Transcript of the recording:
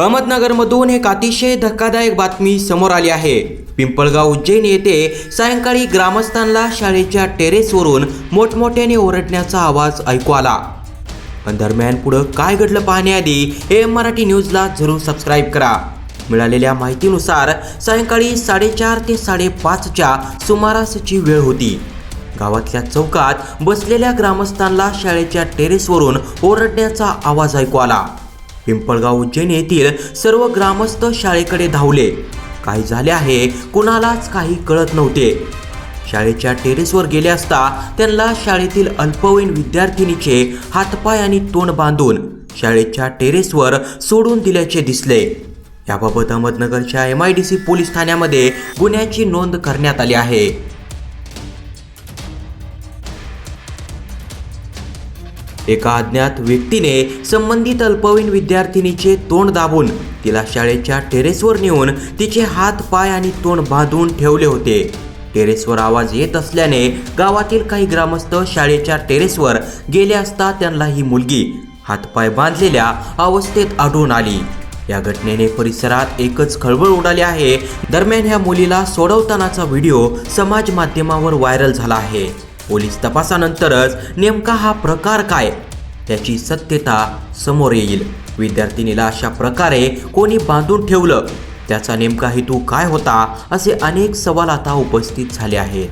अहमदनगरमधून एक अतिशय धक्कादायक बातमी समोर आली आहे. पिंपळगाव उज्जैन येथे सायंकाळी ग्रामस्थांना शाळेच्या टेरेसवरून मोठमोठ्याने ओरडण्याचा आवाज ऐकू आला. पण दरम्यान पुढं काय घडलं पाहण्याआधी हे मराठी न्यूजला जरूर सबस्क्राईब करा. मिळालेल्या माहितीनुसार सायंकाळी साडेचार ते साडेपाचच्या सुमारासची वेळ होती. गावातल्या चौकात बसलेल्या ग्रामस्थांना शाळेच्या टेरेसवरून ओरडण्याचा आवाज ऐकू आला. पिंपळगाव उज्जैन येथील सर्व ग्रामस्थ शाळेकडे धावले. काय झाले आहे कुणालाच काही कळत नव्हते. शाळेच्या टेरेसवर गेले असता त्यांना शाळेतील अल्पवयीन विद्यार्थिनीचे हातपाय आणि तोंड बांधून शाळेच्या टेरेसवर सोडून दिल्याचे दिसले. याबाबत अहमदनगरच्या M I D C police ठाण्यामध्ये गुन्ह्याची नोंद करण्यात आली आहे. एका अज्ञात व्यक्तीने संबंधित अल्पवयीन विद्यार्थिनीचे तोंड दाबून तिला शाळेच्या टेरेसवर नेऊन तिचे हात पाय आणि तोंड बांधून ठेवले होते. टेरेसवर आवाज येत असल्याने गावातील काही ग्रामस्थ शाळेच्या टेरेसवर गेले असता त्यांना ही मुलगी हातपाय बांधलेल्या अवस्थेत आढळून आली. या घटनेने परिसरात एकच खळबळ उडाली आहे. दरम्यान ह्या मुलीला सोडवतानाचा व्हिडिओ समाज माध्यमावर व्हायरल झाला आहे. पोलीस तपासानंतरच नेमका हा प्रकार काय? त्याची सत्यता समोर येईल. विद्यार्थिनीला अशा प्रकारे कोणी बांधून ठेवलं? त्याचा नेमका हेतू काय होता? असे अनेक सवाल आता उपस्थित झाले आहेत.